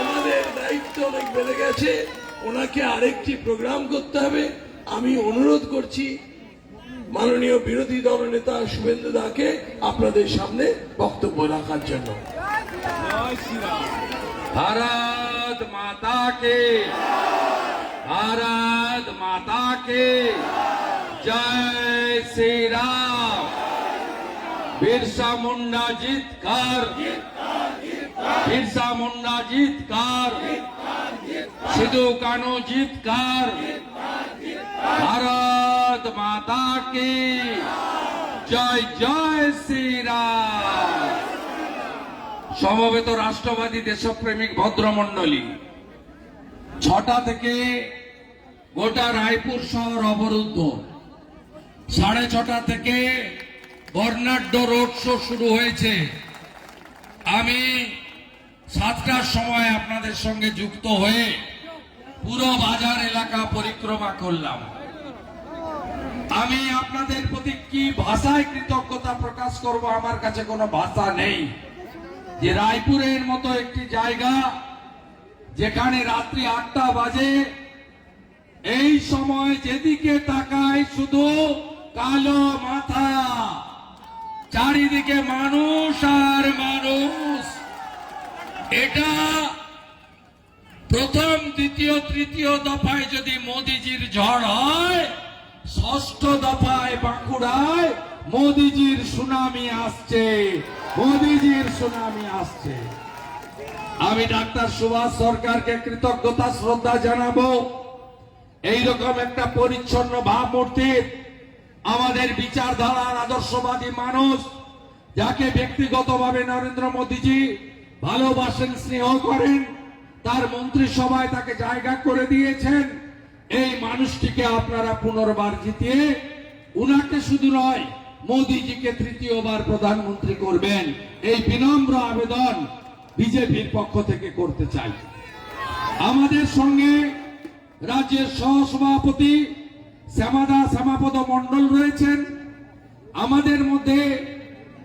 আমাদের দায়িত্ব অনেক বেড়ে গেছে। ওনাকে আরেকটি প্রোগ্রাম করতে হবে। আমি অনুরোধ করছি মাননীয় বিরোধী দল নেতা শুভেন্দু দাকে আপনাদের সামনে বক্তব্য রাখার জন্য। ভারত মাতা কে ভারত মাতা কে জয় শ্রীরাম। বিরসা মুন্ডা জিত কর বিরসা মুন্ডা জিতকার সিধু কানু জিতকার ভারত মাতা কি জয় জয় শ্রী সমবেত রাষ্ট্রবাদী দেশপ্রেমিক ভদ্রমন্ডলী ছটা থেকে গোটা রায়পুর শহর অবরুদ্ধ। সাড়ে ছটা থেকে বর্ণাঢ্য রোড শো শুরু হয়েছে। আমি সাতটার সময় আপনাদের সঙ্গে যুক্ত হয়ে পুরো বাজার এলাকা পরিক্রমা করলাম। আমি আপনাদের প্রতি কি ভাষায় কৃতজ্ঞতা প্রকাশ করব আমার কাছে কোনো ভাষা নেই। যে রায়পুরের মতো একটি জায়গা যেখানে রাত্রি আটটা বাজে, এই সময় যেদিকে তাকায় শুধু কালো মাথা চারিদিকে মানুষ আর এটা প্রথম, দ্বিতীয়, তৃতীয় দফায় যদি মোদিজির ঝড় হয়, ষষ্ঠ দফায় বাঁকুড়ায় মোদিজির সুনামি আসছে। মোদিজির সুনামি আসছে। আমি ডাক্তার সুভাষ সরকারকে কৃতজ্ঞতা, শ্রদ্ধা জানাব। এইরকম একটা পরিচ্ছন্ন ভাবমূর্তির আমাদের বিচারধারার আদর্শবাদী মানুষ, যাকে ব্যক্তিগতভাবে নরেন্দ্র মোদীজি ভালোবাসেন, স্নেহ করেন, তার মন্ত্রিসভায় তাকে জায়গা করে দিয়েছেন। এই মানুষটিকে আপনারা পুনর্বার জিতিয়ে, উনাকে শুধু নয়, মোদীজিকে তৃতীয়বার প্রধানমন্ত্রী করবেন। এই বিনম্র আবেদন বিজেপির পক্ষ থেকে করতে চাই। আমাদের সঙ্গে রাজ্যের সহসভাপতি শ্যামাদা শ্যামাপদ মণ্ডল রয়েছেন। আমাদের মধ্যে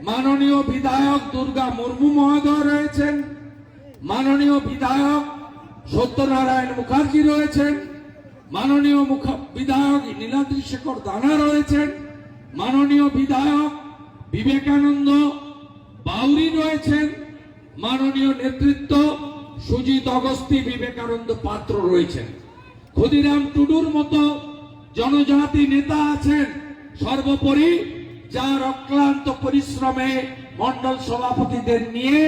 মাননীয় বিধায়ক দুর্গা মুর্মু মহোদয় রয়েছেন। মাননীয় বিধায়ক সত্যনারায়ণ মুখার্জি রয়েছেন। মাননীয় বিধায়ক নীলাদ্রি শেখর দানা রয়েছেন। মাননীয় বিধায়ক বিবেকানন্দ বাউরি রয়েছেন। মাননীয় নেতৃত্ব সুজিত অগস্তি বিবেকানন্দ পাত্র রয়েছেন। ক্ষুদিরাম টুডুর মতো জনজাতি নেতা আছেন। সর্বোপরি যার অক্লান্ত পরিশ্রমে মন্ডল সভাপতিদের নিয়ে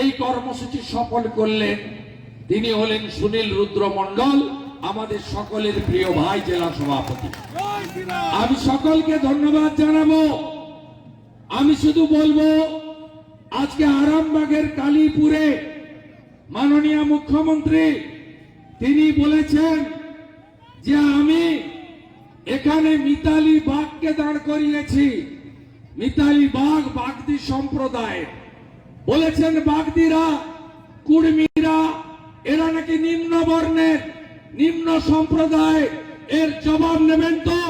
এই কর্মসূচি সফল করলেন তিনি হলেন সুনীল রুদ্র মন্ডল, আমাদের সকলের প্রিয় ভাই জেলা সভাপতি। আমি সকলকে ধন্যবাদ জানাব। আমি শুধু বলব, আজকে আরামবাগের কালীপুরে মাননীয় মুখ্যমন্ত্রী, তিনি বলেছেন যে আমি এখানে মিতালি বাঘকে দাঁড় করিয়েছি। মিতালি বাঘ, বাগদি সম্প্রদায়। বলেছেন বাগদিরা, কুর্মীরা, এরা নাকি নিম্ন বর্ণের নিম্ন সম্প্রদায়। এর জবাব নেবেন তো?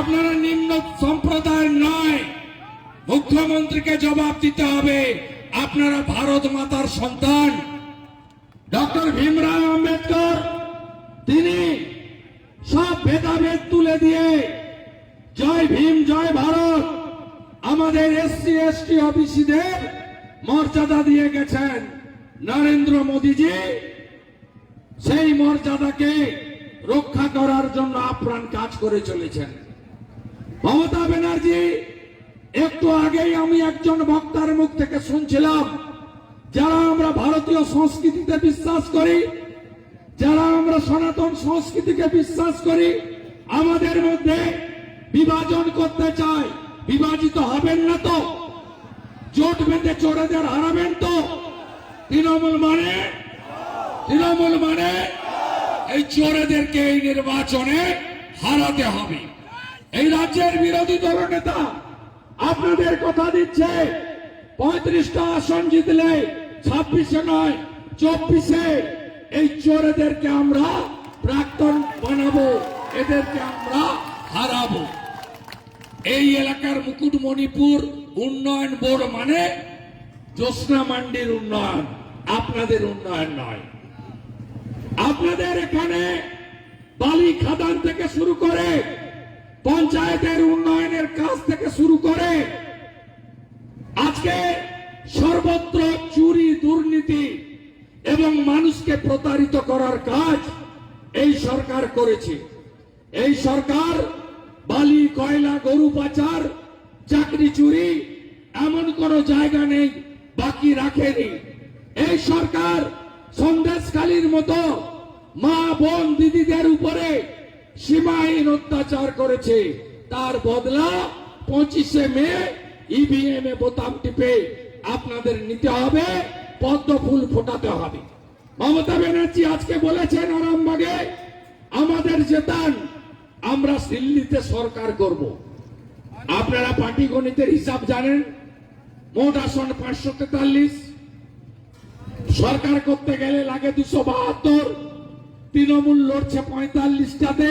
আপনারা নিম্ন সম্প্রদায় নয়। মুখ্যমন্ত্রীকে জবাব দিতে হবে, আপনারা ভারত মাতার সন্তান। ডক্টর ভীমরাও আম্বেদকর, তিনি ভেদাভেদ তুলে দিয়ে, জয় ভীম, জয় ভারত, আমাদের এসসি, এসটি অফিসিদের মর্যাদা দিয়ে গেছেন নরেন্দ্র মোদীজি। সেই মর্যাদাকে রক্ষা করার জন্য আপ্রাণ কাজ করে চলেছেন। মমতা ব্যানার্জি, একটু আগেই আমি একজন বক্তার মুখ থেকে শুনছিলাম, যারা আমরা ভারতীয় সংস্কৃতিতে বিশ্বাস করি সনাতন সংস্কৃতিকে বিশ্বাস করি আমাদের মধ্যে বিভাজন করতে চাই বিভাজিত হবেন না তো? জোট বেঁধে চোরেদের হারাবেন তো? তৃণমূল মানে? তৃণমূল মানে? এই চোরেদেরকে এই নির্বাচনে হারাতে হবে। এই রাজ্যের বিরোধী দল নেতা আপনাদের কথা দিচ্ছে, পঁয়ত্রিশটা আসন জিতলে ছাব্বিশে নয়, চব্বিশে। এই চোরেদেরকে আমরা প্রাক্তন বানাবো, এদেরকে আমরা হারাবো। এই এলাকার মুকুটমণিপুর উন্নয়ন বোর্ড মানে জ্যোৎস্না মান্ডির উন্নয়ন, আপনাদের উন্নয়ন নয়। আপনাদের এখানে বালি খাদান থেকে শুরু করে পঞ্চায়েতের উন্নয়নের কাজ থেকে শুরু করে আজকে সর্বত্র চুরি, দুর্নীতি এবং মানুষকে প্রতারিত করার কাজ এই সরকার করেছে। এই সরকার বালি, কয়লা, গরু পাচার, চাকরি চুরি এমন কোন জায়গা নেই, বাকি রাখেনি। এই সরকার সন্দেশকালীর মতো মা, বোন, দিদিদের উপরে সীমাহীন অত্যাচার করেছে। তার বদলা পঁচিশে মে ইভিএম এ বোতাম টিপে আপনাদের নিতে হবে। পদ্ম ফুল ফোটাতে হবে। মমতা ব্যানার্জি আজকে বলেছেন আরামবাগে, আমাদের জেতান, আমরা দিল্লিতে সরকার করব। আপনারা পার্টি গণিতের হিসাব জানেন, মোট আসন পাঁচশো তেতাল্লিশ। সরকার করতে গেলে লাগে দুশো বাহাত্তর। তৃণমূল লড়ছে পঁয়তাল্লিশটাতে।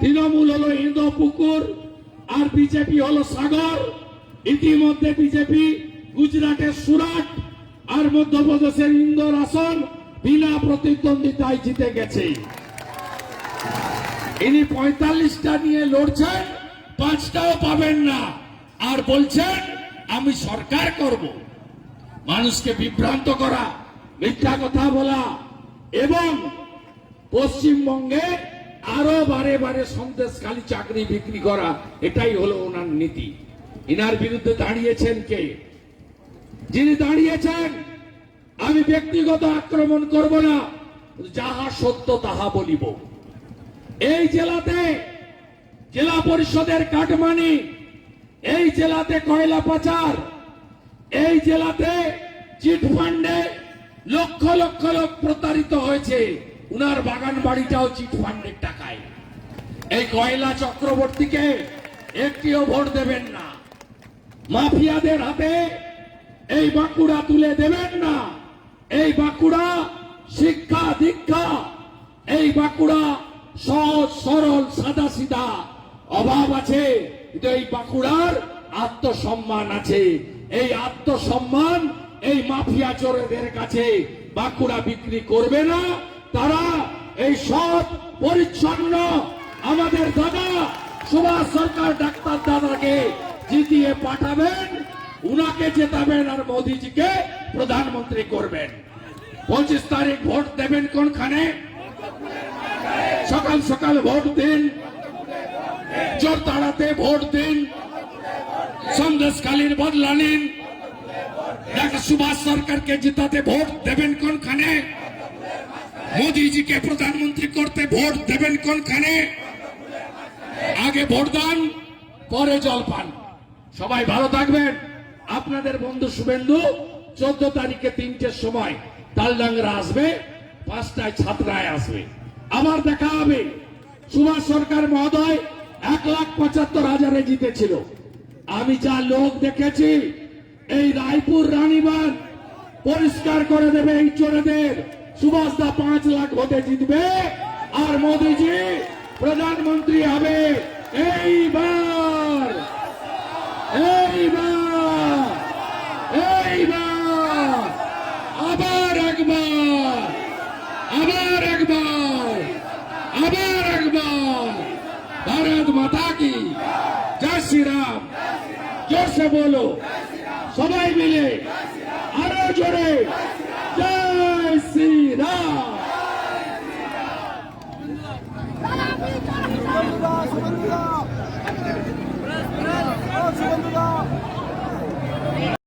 তৃণমূল হলো ইন্দো পুকুর, আর বিজেপি হলো সাগর। ইতিমধ্যে বিজেপি গুজরাটের সুরাট। আর মধ্যপ্রদেশের ইন্দোর আসন বিনা প্রতিদ্বন্দ্বিতায় জিতে গেছে। ইনি পঁয়তাল্লিশটা নিয়ে লড়ছেন, পাঁচটাও পাবেন না। আর বলছেন, আমি সরকার করব। মানুষকে বিভ্রান্ত করা, মিথ্যা কথা বলা এবং পশ্চিমবঙ্গে আরও বারে বারে সন্দেশখালী চাকরি বিক্রি করা, এটাই হলো ওনার নীতি। ইনার বিরুদ্ধে দাঁড়িয়েছেন কে? যিনি দাঁড়িয়েছেন, আমি ব্যক্তিগত আক্রমণ করব না, যাহা সত্য তাহা বলিব। এই জেলাতে জেলা পরিষদের কাটমানি এই জেলাতে কয়লা পাচার, এই জেলাতে চিট ফান্ডে লক্ষ লক্ষ লোক প্রতারিত হয়েছে, উনার বাগান বাড়িটাও চিট ফান্ডের টাকায়। এই কয়লা চক্রবর্তীকে একটিও ভোট দেবেন না। মাফিয়াদের হাতে এই বাঁকুড়া তুলে দেবেন না। এই বাঁকুড়া শিক্ষা দীক্ষা। এই বাঁকুড়া সহজ, সরল সাদা সিধা অভাব আছে। কিন্তু এই বাঁকুড়ার আত্মসম্মান আছে। এই আত্মসম্মান এই মাফিয়া চোরেদের কাছে বাঁকুড়া বিক্রি করবে না। তারা এই সৎ, পরিচ্ছন্ন আমাদের দাদা সুভাষ সরকার ডাক্তার দাদাকে জিতিয়ে পাঠাবেন। উনাকে জেতাবেন আর মোদিজিকে প্রধানমন্ত্রী করবেন। পঁচিশ তারিখ ভোট দেবেন কোনখানে? সকাল সকাল ভোট দিন। জোর তাড়াতে ভোট দিন। সন্দেশকালীর বদলা নিন। ডাক্তার সুভাষ সরকারকে জিতাতে ভোট দেবেন কোনখানে? মোদিজিকে প্রধানমন্ত্রী করতে ভোট দেবেন কোনখানে? আগে ভোট দান, পরে জল পান। সবাই ভালো থাকবেন। আপনাদের বন্ধু শুভেন্দু, চোদ্দ তারিখে তিনটের সময় তালডাঙ্গরা আসবে, পাঁচটায় ছাত্রায় আসবে। আবার দেখা হবে। সুভাষ সরকার মহোদয় এক লাখ পঁচাত্তর হাজারে জিতেছিল। আমি যা লোক দেখেছি, এই রায়পুর রানীবাগ পরিষ্কার করে দেবে এই চোরেদের। সুভাষ দা পাঁচ লাখ ভোটে জিতবে, আর মোদিজি প্রধানমন্ত্রী হবে এইবার জোরসে বলো। সবাই মিলে আরও জোরে। জয় শ্রীরাম। সুবন্ধুরা